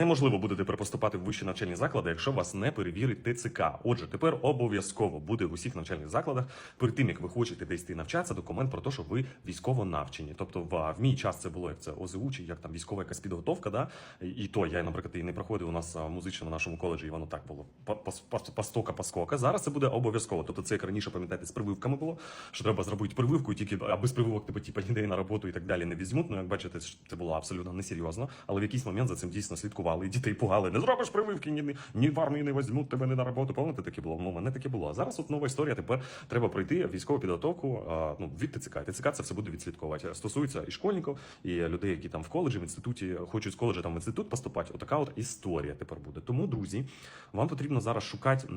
Неможливо буде тепер в вищі навчальні заклади, якщо вас не перевірить ТЦК. Отже, тепер обов'язково буде в усіх навчальних закладах перед тим, як ви хочете десь йти навчатися, документ про те, що ви військово навчені. Тобто, в, в мій час це було як це ОЗУ, чи як там військова якась підготовка. Да? І, то я, наприклад, і не проходив у нас музично на нашому коледжі, і воно так було пастока паскока. Зараз це буде обов'язково. Тобто, це як раніше пам'ятаєте, з прививками було, що треба зробити прививку, тільки а без прививок тебе типа ніде на роботу і так далі не візьмуть. Ну як бачите, це було абсолютно несерйозно, але в якийсь момент за цим дійсно слідкували. І дітей пугали. Не зробиш прививки, ні, ні, ні в армії не візьмуть тебе не на роботу. Помните, таке було? Ну, мене таке було. А зараз от нова історія. Тепер треба пройти військову підготовку а, ну, від ТЦК. ТЦК це все буде відслідковувати. Стосується і школьників, і людей, які там в коледжі, в інституті хочуть з коледжа там в інститут поступати. Отака от історія тепер буде. Тому, друзі, вам потрібно зараз шукати.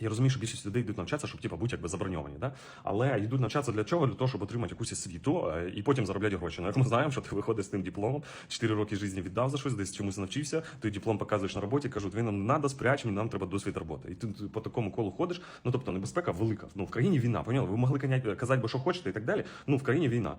Я розумію, що більшість людей йдуть навчатися, щоб типа, бути якби заброньовані, да? але йдуть навчатися для чого? Для того, щоб отримати якусь освіту е, і потім заробляти гроші. Ну, як ми знаємо, що ти виходиш з тим дипломом, 4 роки житті віддав за щось, десь чомусь навчився, ти диплом показуєш на роботі, кажуть, він нам не треба, спряч, нам треба досвід роботи. І ти ти по такому колу ходиш. Ну тобто небезпека велика. Ну в країні війна, поняли? Ви могли казати, бо що хочете і так далі. Ну в країні війна.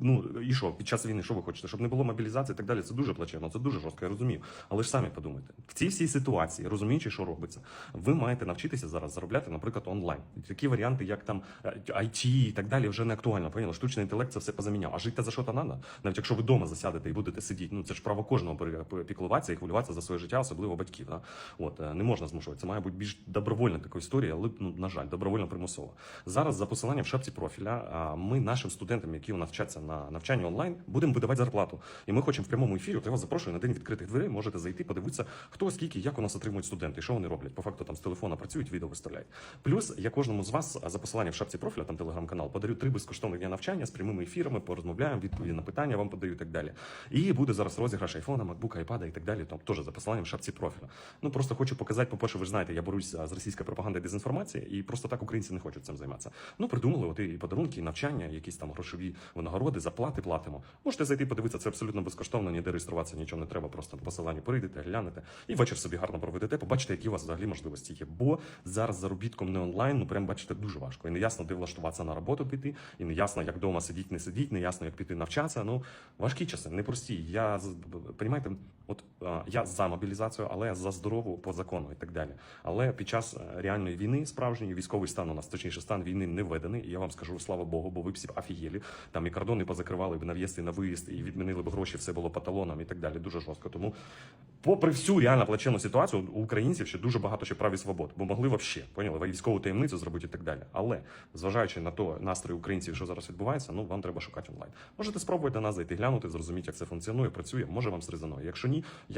Ну і що під час війни, що ви хочете? Щоб не було мобілізації і так далі. Це дуже плачевно, це дуже жорстко, я розумію. Але ж самі подумайте, в цій всій ситуації, розуміючи, що робиться, ви маєте навчитися зараз заробляти, наприклад, онлайн. Такі варіанти, як там е, IT і так далі, вже не актуально. Поняли? Штучний інтелект це все позаміняв. А жити за що то треба? Навіть якщо ви вдома засядете і будете сидіти, ну це ж право кожного пер- піклуватися і хвилюватися за своє життя, особливо батьків. Да? От е, не можна змушувати. Це має бути більш добровольна така історія, але ну на жаль, добровольно примусово. Зараз за посиланням в шапці профіля ми нашим студентам, які навчаться на навчанні онлайн, будемо видавати зарплату. І ми хочемо в прямому ефірі. От я вас запрошую на день відкритих дверей. Можете зайти, подивитися, хто скільки, як у нас отримують студенти, що вони роблять. По факту там з телефона працюють, відео виставляють. Плюс я кожному з вас за посиланням в шапці профіля, там телеграм-канал, подарю три безкоштовних дня навчання з прямими ефірами, порозмовляємо, відповіді на питання вам подаю і так далі. І буде зараз розіграш айфона, макбука, айпада і так далі. Там теж за посиланням в шапці профіля. Ну просто хочу показати, по-перше, ви ж знаєте, я борусь а, з російською пропагандою і дезінформацією, і просто так українці не хочуть цим займатися. Ну придумали от і подарунки, і навчання, якісь там грошові винагороди, заплати платимо. Можете зайти подивитися, це абсолютно безкоштовно, ніде реєструватися нічого не треба. Просто на посиланні перейдете, глянете і вечір собі гарно проведете. Побачите, які у вас взагалі можливості є. Бо зараз заробітком не онлайн, ну прям бачите, дуже важко. І не ясно, де влаштуватися на роботу піти, і не ясно, як вдома сидіти, не сидіти, не ясно, як піти навчатися. Ну важкі часи, непрості. Я понімаєте, от я за мобілізацію, але за здорову по закону і так далі. Але під час е, реальної війни, справжньої військовий стан у нас, точніше, стан війни не введений. І я вам скажу, слава Богу, бо ви всі офігели. Там і кордони позакривали б на в'їзд і на виїзд, і відмінили б гроші, все було по талонам і так далі. Дуже жорстко. Тому, попри всю реально плачену ситуацію, у українців ще дуже багато ще прав і свобод, бо могли вообще, поняли, військову таємницю зробити і так далі. Але зважаючи на то настрої українців, що зараз відбувається, ну вам треба шукати онлайн. Можете спробувати до нас зайти, глянути, зрозуміти, як це функціонує, працює. Може вам зрезонує. Якщо ні, я